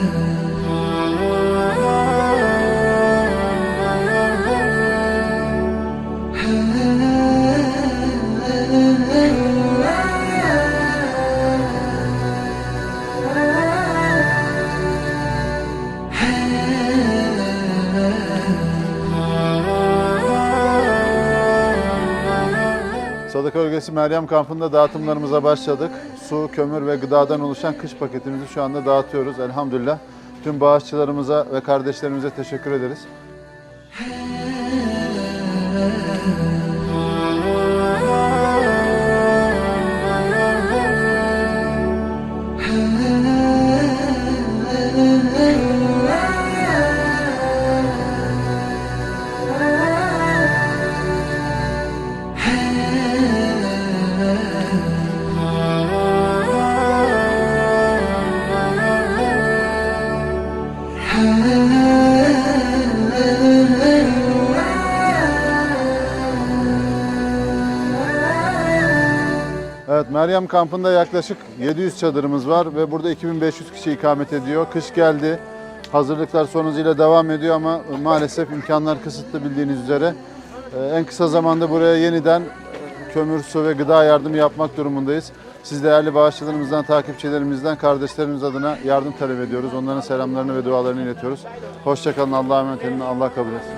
Uh -huh. Sadık Örgesi Meryem kampında dağıtımlarımıza başladık. Su, kömür ve gıdadan oluşan kış paketimizi şu anda dağıtıyoruz elhamdülillah. Tüm bağışçılarımıza ve kardeşlerimize teşekkür ederiz. Evet Meryem kampında yaklaşık 700 çadırımız var ve burada 2500 kişi ikamet ediyor. Kış geldi. Hazırlıklar son hızıyla devam ediyor ama maalesef imkanlar kısıtlı bildiğiniz üzere. Ee, En kısa zamanda buraya yeniden e, kömür, su ve gıda yardımı yapmak durumundayız. Siz değerli bağışçılarımızdan, takipçilerimizden, kardeşlerimiz adına yardım talep ediyoruz. Onların selamlarını ve dualarını iletiyoruz. Hoşçakalın, Allah'a emanet olun, Allah kabul etsin.